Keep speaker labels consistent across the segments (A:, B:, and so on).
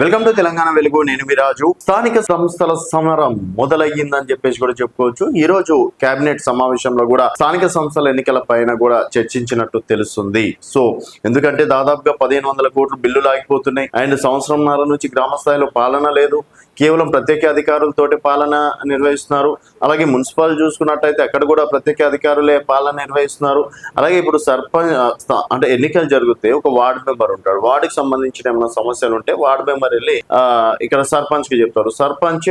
A: Welcome to Telangana వెలుగు నేను మిరాజు స్థానిక సంస్థల సమరం మొదలయ్యిందని చెప్పేసి కూడా చెప్పుకోవచ్చు. ఈ రోజు కేబినెట్ సమావేశంలో కూడా స్థానిక సంస్థల ఎన్నికల పైన కూడా చర్చించినట్టు తెలుస్తుంది. సో ఎందుకంటే దాదాపుగా పదిహేను వందల కోట్లు బిల్లులు ఆగిపోతున్నాయి. అండ్ సంవత్సరంన్నర నుంచి గ్రామ స్థాయిలో పాలన లేదు. కేవలం ప్రత్యేక అధికారులతోటి పాలన నిర్వహిస్తున్నారు. అలాగే మున్సిపల్ చూసుకున్నట్టయితే అక్కడ కూడా ప్రత్యేక అధికారులే పాలన నిర్వహిస్తున్నారు. అలాగే ఇప్పుడు సర్పంచ్ అంటే ఎన్నికలు జరిగితే ఒక వార్డు మెంబర్ ఉంటాడు. వార్డుకి సంబంధించిన ఏమైనా సమస్యలు ఉంటే వార్డు మెంబర్ వెళ్ళి ఇక్కడ సర్పంచ్కి చెప్తారు. సర్పంచ్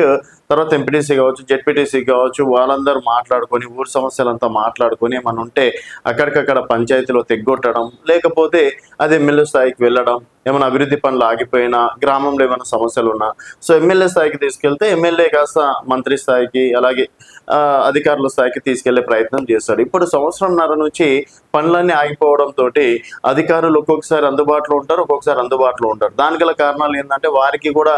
A: తర్వాత ఎంపీటీసీ కావచ్చు జెడ్పీటీసీ కావచ్చు వాళ్ళందరూ మాట్లాడుకొని ఊరు సమస్యలంతా మాట్లాడుకొని ఏమైనా ఉంటే అక్కడికక్కడ పంచాయతీలో తెగ్గొట్టడం లేకపోతే అది ఎమ్మెల్యే స్థాయికి వెళ్ళడం ఏమైనా అభివృద్ధి పనులు ఆగిపోయినా గ్రామంలో ఏమైనా సమస్యలు ఉన్నా. సో ఎమ్మెల్యే స్థాయికి తీసుకెళ్తే ఎమ్మెల్యే కాస్త మంత్రి స్థాయికి అలాగే అధికారుల స్థాయికి తీసుకెళ్ళే ప్రయత్నం చేస్తాడు. ఇప్పుడు సంవత్సరంన్నర నుంచి పనులన్నీ ఆగిపోవడం తోటి అధికారులు ఒక్కొక్కసారి అందుబాటులో ఉంటారు ఒక్కొక్కసారి అందుబాటులో ఉంటారు దానికి గల కారణాలు ఏంటంటే వారికి కూడా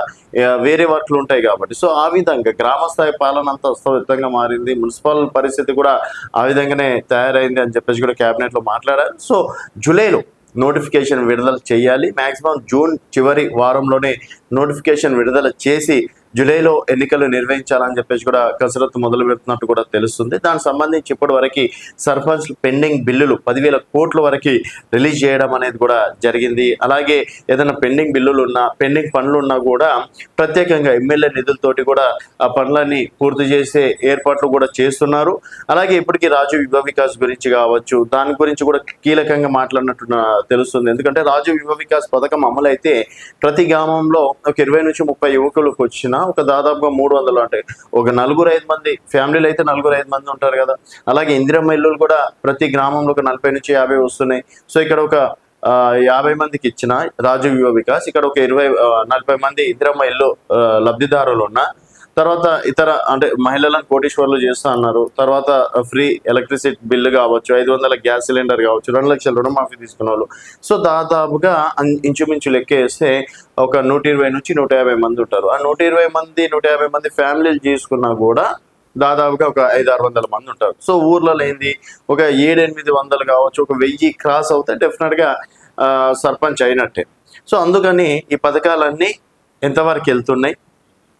A: వేరే వర్క్లు ఉంటాయి కాబట్టి. సో ఆ విధంగా గ్రామ స్థాయి పాలన అంత అస్తవ్యస్తంగా మారింది. మున్సిపల్ పరిస్థితి కూడా ఆ విధంగానే తయారైంది అని చెప్పేసి కూడా కేబినెట్లో మాట్లాడారు. సో జూలైలో నోటిఫికేషన్ విడుదల చేయాలి. మాక్సిమం జూన్ చివరి వారంలోనే నోటిఫికేషన్ విడుదల చేసి జూలైలో ఎన్నికలు నిర్వహించాలని చెప్పేసి కూడా కసరత్తు మొదలు పెడుతున్నట్టు కూడా తెలుస్తుంది. దానికి సంబంధించి ఇప్పటి వరకు సర్పంచ్ పెండింగ్ బిల్లులు పదివేల కోట్ల వరకు రిలీజ్ చేయడం అనేది కూడా జరిగింది. అలాగే ఏదైనా పెండింగ్ బిల్లులు ఉన్నా పెండింగ్ పనులు ఉన్నా కూడా ప్రత్యేకంగా ఎమ్మెల్యే నిధులతోటి కూడా ఆ పనులన్నీ పూర్తి చేసే ఏర్పాట్లు కూడా చేస్తున్నారు. అలాగే ఇప్పటికీ రాజు యువ వికాస్ గురించి కావచ్చు దాని గురించి కూడా కీలకంగా మాట్లాడినట్టు తెలుస్తుంది. ఎందుకంటే రాజు యువ వికాస్ పథకం అమలైతే ప్రతి గ్రామంలో ఒక ఇరవై నుంచి ముప్పై యువకులకు వచ్చిన ఒక దాదాపుగా మూడు వందలు అంటే ఒక నలుగురు ఐదు మంది ఫ్యామిలీలు అయితే నలుగురు ఐదు మంది ఉంటారు కదా. అలాగే ఇందిరమ్మ ఇల్లులు కూడా ప్రతి గ్రామంలో ఒక నలభై నుంచి యాభై వస్తున్నాయి. సో ఇక్కడ ఒక యాభై మందికి ఇచ్చిన రాజు యువ వికాస్ ఇక్కడ ఒక ఇరవై నలభై మంది ఇందిరమ్మ ఇల్లు లబ్ధిదారులు ఉన్న తర్వాత ఇతర అంటే మహిళలను కోటీశ్వర్లు చేస్తా అన్నారు. తర్వాత ఫ్రీ ఎలక్ట్రిసిటీ బిల్లు కావచ్చు ఐదు వందల గ్యాస్ సిలిండర్ కావచ్చు రెండు లక్షల రుణమాఫీ తీసుకున్న వాళ్ళు సో దాదాపుగా ఇంచుమించు లెక్క వేస్తే ఒక నూట ఇరవై నుంచి నూట యాభై మంది ఉంటారు. ఆ నూట ఇరవై మంది నూట యాభై మంది ఫ్యామిలీలు తీసుకున్నా కూడా దాదాపుగా ఒక ఐదు ఆరు వందల మంది ఉంటారు. సో ఊర్లలో ఏంది? ఒక ఏడెనిమిది వందలు కావచ్చు ఒక వెయ్యి క్రాస్ అవుతే డెఫినెట్గా సర్పంచ్ అయినట్టే. సో అందుకని ఈ పథకాలన్నీ ఎంతవరకు వెళ్తున్నాయి?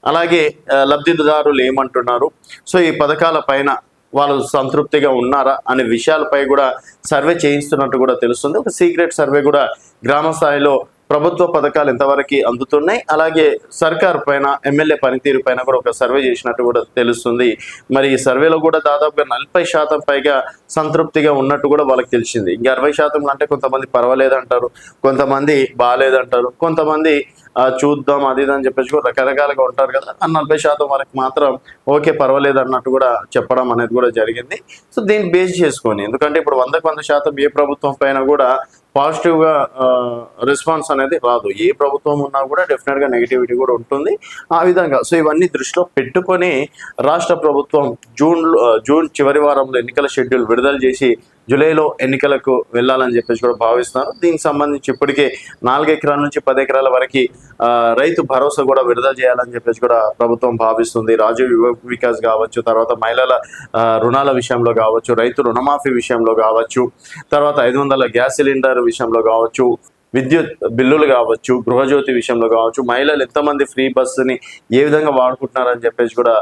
A: అలాగే లబ్ధిదారులు ఏమంటున్నారు? సో ఈ పథకాల పైన వాళ్ళు సంతృప్తిగా ఉన్నారా అనే విషయాలపై కూడా సర్వే చేయిస్తున్నట్టు కూడా తెలుస్తుంది. ఒక సీక్రెట్ సర్వే కూడా గ్రామ స్థాయిలో ప్రభుత్వ పథకాలు ఎంతవరకు అందుతున్నాయి? అలాగే సర్కార్ పైన ఎమ్మెల్యే పనితీరు పైన కూడా ఒక సర్వే చేసినట్టు కూడా తెలుస్తుంది. మరి ఈ సర్వేలో కూడా దాదాపుగా నలభై శాతం పైగా సంతృప్తిగా ఉన్నట్టు కూడా వాళ్ళకి తెలిసింది. ఇంకా అరవై శాతం అంటే కొంతమంది పర్వాలేదంటారు కొంతమంది బాగాలేదంటారు కొంతమంది చూద్దాం అది ఇది అని చెప్పేసి కూడా రకరకాలుగా ఉంటారు కదా. ఆ నలభై శాతం వరకు మాత్రం ఓకే పర్వాలేదు అన్నట్టు కూడా చెప్పడం అనేది కూడా జరిగింది. సో దీన్ని బేస్ చేసుకొని ఎందుకంటే ఇప్పుడు వందకు వంద శాతం ఏ ప్రభుత్వం పైన కూడా పాజిటివ్గా రెస్పాన్స్ అనేది రాదు. ఏ ప్రభుత్వం ఉన్నా కూడా డెఫినెట్గా నెగిటివిటీ కూడా ఉంటుంది. ఆ విధంగా సో ఇవన్నీ దృష్టిలో పెట్టుకొని రాష్ట్ర ప్రభుత్వం జూన్ జూన్ చివరి వారంలో ఎన్నికల షెడ్యూల్ విడుదల చేసి జూలైలో ఎన్నికలకు వెళ్ళాలని చెప్పేసి కూడా భావిస్తున్నారు. దీనికి సంబంధించి ఇప్పటికే నాలుగు ఎకరాల నుంచి పది ఎకరాల వరకు రైతు భరోసా కూడా విడుదల చేయాలని చెప్పేసి కూడా ప్రభుత్వం భావిస్తుంది. రాజు యువ వికాస్ కావచ్చు తర్వాత మహిళల రుణాల విషయంలో కావచ్చు రైతు రుణమాఫీ విషయంలో కావచ్చు తర్వాత ఐదు వందల గ్యాస్ సిలిండర్ విషయంలో కావచ్చు విద్యుత్ బిల్లులు కావచ్చు గృహజ్యోతి విషయంలో కావచ్చు మహిళలు ఎంతమంది ఫ్రీ బస్సుని ఏ విధంగా వాడుకుంటున్నారని చెప్పేసి కూడా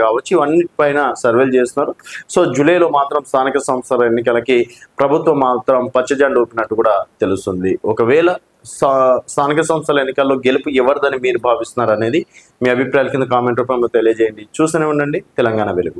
A: కావచ్చు. ఇవన్నీ పైన సర్వేలు చేస్తున్నారు. సో జూలైలో మాత్రం స్థానిక సంస్థల ఎన్నికలకి ప్రభుత్వం మాత్రం పచ్చజెండా ఊపినట్టు కూడా తెలుస్తుంది. ఒకవేళ స్థా- స్థానిక సంస్థల ఎన్నికల్లో గెలుపు ఎవరిదని మీరు భావిస్తున్నారు అనేది మీ అభిప్రాయాల కింద కామెంట్ రూపంలో తెలియజేయండి. చూస్తూనే ఉండండి. తెలంగాణ వెలుగు.